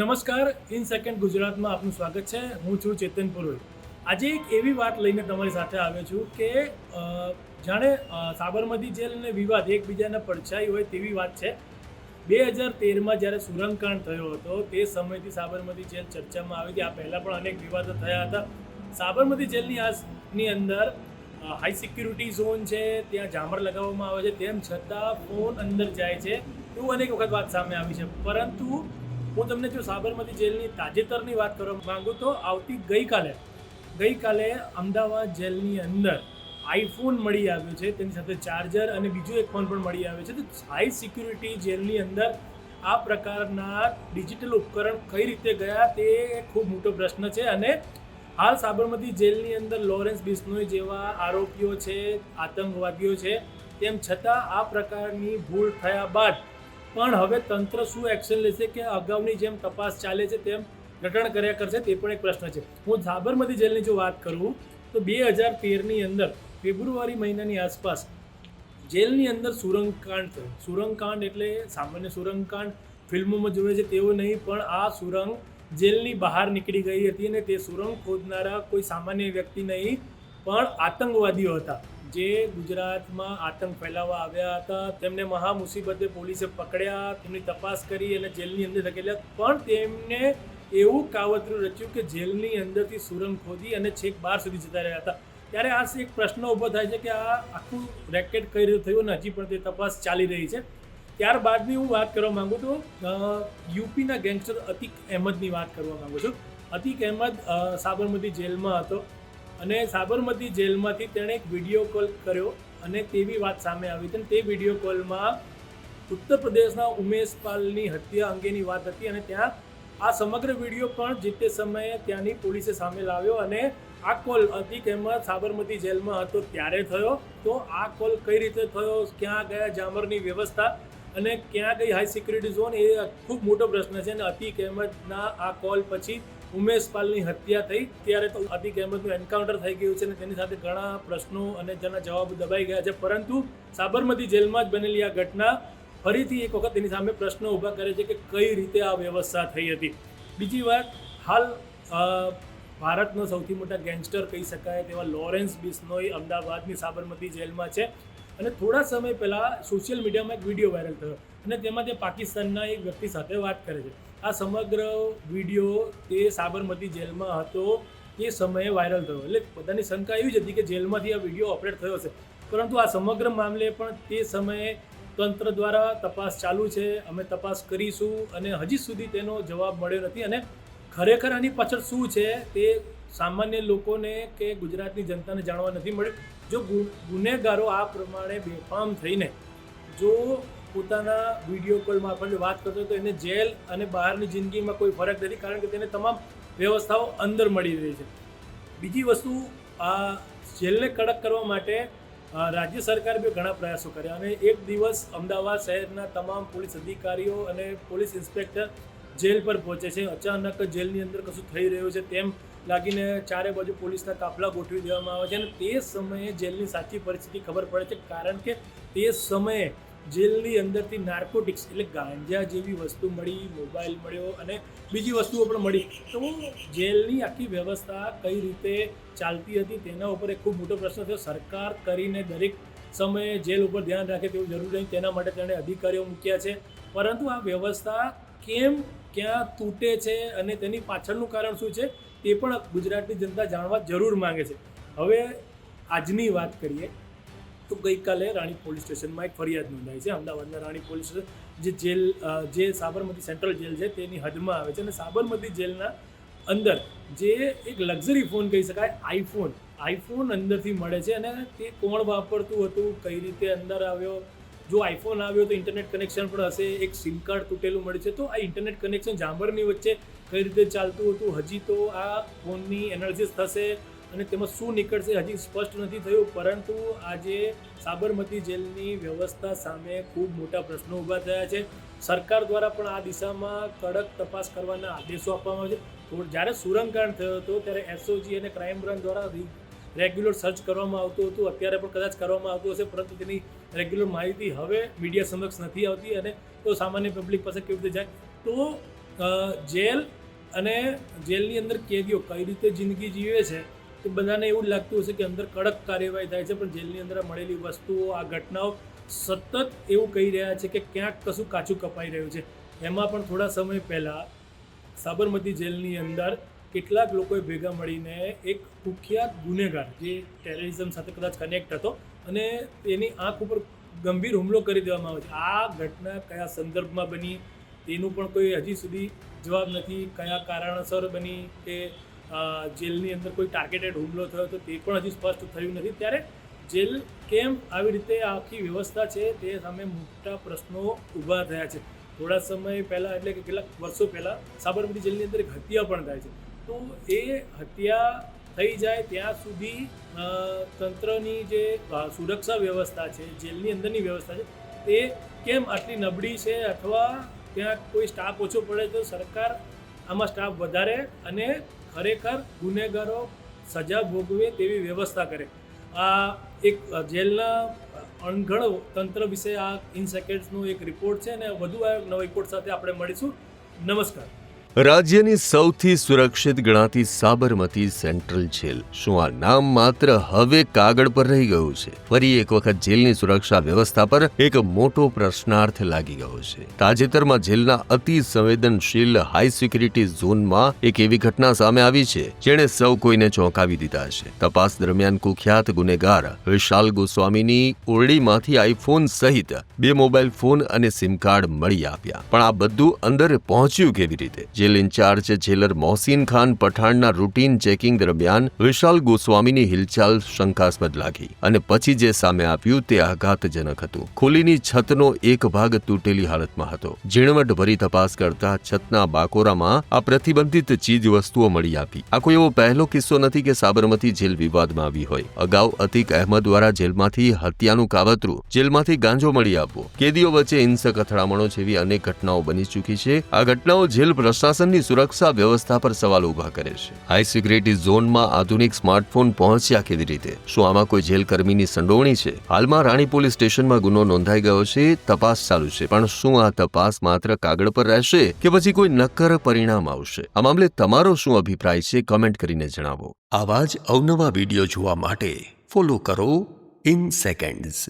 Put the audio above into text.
નમસ્કાર. In second ગુજરાતમાં આપનું સ્વાગત છે. હું છું ચેતન પુરોહિત. આજે એક એવી વાત લઈને તમારી સાથે આવ્યો છું કે જાણે સાબરમતી જેલ અને વિવાદ એકબીજાને પડછાઈ હોય તેવી વાત છે. બે હજાર તેરમાં જ્યારે સુરંગકાંડ થયો હતો, તે સમયથી સાબરમતી જેલ ચર્ચામાં આવી હતી. આ પહેલાં પણ અનેક વિવાદો થયા હતા. સાબરમતી જેલની આની અંદર હાઈ સિક્યુરિટી ઝોન છે, ત્યાં જામર લગાવવામાં આવે છે. તેમ છતાં ફોન અંદર જાય છે. એવું અનેક વખત વાત સામે આવી છે. પરંતુ હું તમને જો સાબરમતી જેલની તાજેતરની વાત કરવા માંગુ તો આવતી ગઈકાલે ગઈકાલે અમદાવાદ જેલની અંદર આઈફોન મળી આવ્યો છે, તેની સાથે ચાર્જર અને બીજો એક ફોન પણ મળી આવ્યો છે. તો હાઈ સિક્યુરિટી જેલની અંદર આ પ્રકારના ડિજિટલ ઉપકરણ કઈ રીતે ગયા તે ખૂબ મોટો પ્રશ્ન છે અને હાલ સાબરમતી જેલની અંદર લોરેન્સ બિશ્નોઈ જેવા આરોપીઓ છે, આતંકવાદીઓ છે, તેમ છતાં આ પ્રકારની ભૂલ થયા બાદ પણ હવે તંત્ર શું એક્શન લેશે કે અગાઉની જેમ તપાસ ચાલે છે તેમ રટણ કર્યા કરશે તે પણ એક પ્રશ્ન છે. હું સાબરમતી જેલની જો વાત કરું, તો બે હજાર તેરની અંદર ફેબ્રુઆરી મહિનાની આસપાસ જેલની અંદર સુરંગકાંડ થયો. સુરંગકાંડ એટલે સામાન્ય સુરંગકાંડ ફિલ્મોમાં જોવે છે તેવો નહીં, પણ આ સુરંગ જેલની બહાર નીકળી ગઈ હતી અને તે સુરંગ ખોદનારા કોઈ સામાન્ય વ્યક્તિ નહીં, પણ આતંકવાદીઓ હતા. જે ગુજરાતમાં આતંક ફેલાવવા આવ્યા હતા, તેમને મહા મુસીબતે પોલીસે પકડ્યા, તેમની તપાસ કરી અને જેલની અંદર ધકેલ્યા. પણ તેમને એવું કાવતરું રચ્યું કે જેલની અંદરથી સુરંગ ખોદી અને છેક બહાર સુધી જતા રહ્યા હતા. ત્યારે આ એક પ્રશ્ન ઊભો થાય છે કે આ આખું રેકેટ કઈ રીતે થયું અને હજી પણ તે તપાસ ચાલી રહી છે. ત્યારબાદની હું વાત કરવા માગું તો યુપીના ગેંગસ્ટર અતિક અહેમદની વાત કરવા માંગુ છું. અતિક અહેમદ સાબરમતી જેલમાં હતો. અને સાબરમતી જેલમાંથી તેણે એક વીડિયો કોલ કર્યો અને તેવી વાત સામે આવી હતી. તે વીડિયો કોલમાં ઉત્તર પ્રદેશના ઉમેશ પાલની હત્યા અંગેની વાત હતી અને ત્યાં આ સમગ્ર વીડિયો પણ જે તે સમયે ત્યાંની પોલીસે સામે લાવ્યો અને આ કોલ અતિક અહેમદ સાબરમતી જેલમાં હતો ત્યારે થયો. તો આ કોલ કઈ રીતે થયો, ક્યાં ગયા, જામરની વ્યવસ્થા અને ક્યાં ગઈ હાઈ સિક્યુરિટી ઝોન એ ખૂબ મોટો પ્રશ્ન છે અને અતિક અહેમદના આ કોલ પછી ઉમેશ પાલની હત્યા થઈ. ત્યારે તો અતિક અહેમદનું એન્કાઉન્ટર થઈ ગયું છે અને તેની સાથે ઘણા પ્રશ્નો અને તેના જવાબો દબાઈ ગયા છે. પરંતુ સાબરમતી જેલમાં જ બનેલી આ ઘટના ફરીથી એક વખત તેની સામે પ્રશ્નો ઊભા કરે છે કે કઈ રીતે આ વ્યવસ્થા થઈ હતી. બીજી વાત, હાલ ભારતનો સૌથી મોટા ગેંગસ્ટર કહી શકાય તેવા લોરેન્સ બિસ્નોઈ અમદાવાદની સાબરમતી જેલમાં છે. અને થોડા સમય પહેલાં સોશિયલ મીડિયામાં એક વીડિયો વાયરલ થયો. અને તેમાં તે પાકિસ્તાનના એક વ્યક્તિ સાથે વાત કરે છે. આ સમગ્ર વીડિયો તે સાબરમતી જેલમાં હતો. તે સમયે વાયરલ થયો. એટલે બધાની શંકા એવી જ હતી કે જેલમાંથી આ વીડિયો ઓપરેટ થયો છે પરંતુ આ સમગ્ર મામલે પણ તે સમયે તંત્ર દ્વારા તપાસ ચાલુ છે. અમે તપાસ કરીશું અને હજી સુધી તેનો જવાબ મળ્યો નથી. અને ખરેખર આની પાછળ શું છે તે સામાન્ય લોકોને કે ગુજરાતની જનતાને જાણવા નથી મળ્યું. જો ગુનેગારો આ પ્રમાણે બેફામ થઈને જો પોતાના વીડિયો કોલ મારફતે વાત કરતો તો એને જેલ અને બહારની જિંદગીમાં કોઈ ફરક નથી, કારણ કે તેને તમામ વ્યવસ્થાઓ અંદર મળી રહી છે. બીજી વસ્તુ, આ જેલને કડક કરવા માટે રાજ્ય સરકારે બી ઘણા પ્રયાસો કર્યા અને એક દિવસ અમદાવાદ શહેરના તમામ પોલીસ અધિકારીઓ અને પોલીસ ઇન્સ્પેક્ટર જેલ પર પહોંચે છે. અચાનક જેલની અંદર કશું થઈ રહ્યું છે તેમ લાગીને ચારે બાજુ પોલીસના કાફલા ગોઠવી દેવામાં આવે છે અને તે સમયે જેલની સાચી પરિસ્થિતિ ખબર પડે છે કારણ કે તે સમયે જેલની અંદરથી નાર્કોટિક્સ એટલે ગાંજા જેવી વસ્તુ મળી મોબાઈલ મળ્યો અને બીજી વસ્તુઓ પણ મળી. તો જેલની આખી વ્યવસ્થા કઈ રીતે ચાલતી હતી તેના ઉપર એક ખૂબ મોટો પ્રશ્ન થયો. સરકાર કરીને દરેક સમયે જેલ ઉપર ધ્યાન રાખે તેવું જરૂરી નહીં. તેના માટે તેણે અધિકારીઓ મૂક્યા છે. પરંતુ આ વ્યવસ્થા કેમ ક્યાં તૂટે છે અને તેની પાછળનું કારણ શું છે તે પણ ગુજરાતની જનતા જાણવા જરૂર માંગે છે. હવે આજની વાત કરીએ તો ગઈકાલે રાણી પોલીસ સ્ટેશનમાં એક ફરિયાદ નોંધાઈ છે. અમદાવાદના રાણી પોલીસ સ્ટેશન જે જેલ જે સાબરમતી સેન્ટ્રલ જેલ છે તેની હદમાં આવે છે અને સાબરમતી જેલના અંદર જે એક લક્ઝરી ફોન કહી શકાય, આઈફોન આઈફોન અંદરથી મળે છે અને તે કોણ વાપરતું હતું, કઈ રીતે અંદર આવ્યો જો આઈફોન આવ્યો તો ઇન્ટરનેટ કનેક્શન પણ હશે, એક સિમ કાર્ડ તૂટેલું મળે છે. તો આ ઇન્ટરનેટ કનેક્શન જાંબરની વચ્ચે કઈ રીતે ચાલતું હતું? હજી તો આ ફોનની એનાલિસિસ થશે અને તેમાં શું નીકળશે હજી સ્પષ્ટ નથી થયું, પરંતુ આજે સાબરમતી જેલની વ્યવસ્થા સામે ખૂબ મોટા પ્રશ્નો ઊભા થયા છે. સરકાર દ્વારા પણ આ દિશામાં કડક તપાસ કરવાના આદેશો આપવામાં આવે છે. જ્યારે સુરંગકાંડ થયો હતો, ત્યારે એસઓજી અને ક્રાઇમ બ્રાન્ચ દ્વારા રેગ્યુલર સર્ચ કરવામાં આવતું હતું. અત્યારે પણ કદાચ કરવામાં આવતું હશે, પરંતુ તેની રેગ્યુલર માહિતી હવે મીડિયા સમક્ષ નથી આવતી અને તો સામાન્ય પબ્લિક પાસે કેવી રીતે જાય? તો જેલ અને જેલની અંદર કેદીઓ કઈ રીતે જિંદગી જીવે છે તો બધાને એવું લાગતું હશે કે અંદર કડક કાર્યવાહી થાય છે, પણ જેલની અંદર મળેલી વસ્તુઓ, આ ઘટનાઓ સતત એવું કહી રહ્યા છે કે ક્યાંક કશું કાચું કપાઈ રહ્યું છે. એમાં પણ થોડા સમય પહેલાં સાબરમતી જેલની અંદર કેટલાક લોકોએ ભેગા મળીને એક કુખ્યાત ગુનેગાર, જે ટેરરિઝમ સાથે કદાચ કનેક્ટ હતો અને એની આંખ ઉપર ગંભીર હુમલો કરી દેવામાં આવે છે. આ ઘટના કયા સંદર્ભમાં બની, તેનું પણ કોઈ હજી સુધી જવાબ નથી. કયા કારણસર બની કે જેલની અંદર કોઈ ટાર્ગેટેડ હુમલો થયો તો તે પણ હજી સ્પષ્ટ થયું નથી. ત્યારે જેલ કેમ આવી રીતે આખી વ્યવસ્થા છે તે સામે મોટા પ્રશ્નો ઊભા થયા છે. થોડા સમય પહેલાં એટલે કે કેટલાક વર્ષો પહેલાં સાબરમતી જેલની અંદર એક હત્યા પણ થાય છે. તો એ હત્યા થઈ જાય ત્યાં સુધી તંત્રની જે સુરક્ષા વ્યવસ્થા છે, જેલની અંદરની વ્યવસ્થા છે, એ કેમ આટલી નબળી છે અથવા ત્યાં કોઈ સ્ટાફ ઓછો પડે તો સરકાર આમાં સ્ટાફ વધારે અને ખરેખર ગુનેગારો સજા ભોગવે તેવી વ્યવસ્થા કરે? આ એક જેલના અણઘડ તંત્ર વિશે આ ઇન એક રિપોર્ટ છે અને વધુ આ નવા રિપોર્ટ સાથે આપણે મળીશું. નમસ્કાર. રાજ્યની સૌથી સુરક્ષિત ગણાતી સાબરમતી સેન્ટ્રલ જેલ. શું આ નામ માત્ર હવે કાગળ પર રહી ગયું છે? ફરી એક વખત જેલની સુરક્ષા વ્યવસ્થા પર એક મોટો પ્રશ્નાર્થ લાગી ગયો છે. તાજેતરમાં જેલના અતિ સંવેદનશીલ હાઈ સિક્યુરિટી ઝોનમાં એક એવી ઘટના સામે આવી છે, જેણે સૌ કોઈને ચોંકાવી દીધા છે. તપાસ દરમિયાન કુખ્યાત ગુનેગાર વિશાલ ગોસ્વામીની ઓરડીમાંથી આઈફોન સહિત બે મોબાઈલ ફોન અને સિમ કાર્ડ મળી આપ્યા પણ આ બધું અંદર પહોંચ્યું કેવી રીતે? Jail in-charge jailer Mohsin Khan પઠાણના routine checking દરમિયાન વિશાલ ગોસ્વામીની હિલચાલ શંકાસ્પદ લાગી અને પછી જે સામે આવ્યું તે આઘાતજનક હતું. ખોલીની છતનો એક ભાગ તૂટેલી હાલતમાં હતો. ઝીણવટભરી તપાસ કરતા છતના બાકોરામાં આ પ્રતિબંધિત ચીજ વસ્તુઓ મળી આવી આ કોઈ એવો પહેલો કિસ્સો નથી કે સાબરમતી જેલ વિવાદમાં આવી હોય. અગાઉ અતિક અહેમદ દ્વારા જેલમાંથી હત્યાનું કાવતરું જેલમાંથી ગાંજો મળી આવવો કેદીઓ વચ્ચે હિંસક અથડામણો જેવી અનેક ઘટનાઓ બની ચૂકી છે. આ ઘટનાઓ જેલ પ્રશાસનની સુરક્ષા વ્યવસ્થા પર સવાલ ઊભા કરે છે. હાઈ સિક્યુરિટી ઝોનમાં આધુનિક સ્માર્ટફોન પહોંચ્યા કેવી રીતે? શું આમાં કોઈ જેલકર્મીની સંડોવણી છે? હાલમાં રાણી પોલીસ સ્ટેશનમાં ગુનો નોંધાઈ ગયો છે, તપાસ ચાલુ છે. પણ શું આ તપાસ માત્ર કાગળ પર રહેશે કે પછી કોઈ નક્કર પરિણામ આવશે? આ મામલે તમારો શું અભિપ્રાય છે કમેન્ટ કરીને જણાવો. આવા જ અવનવા વીડિયો જોવા માટે ફોલો કરો ઇન સેકન્ડ્સ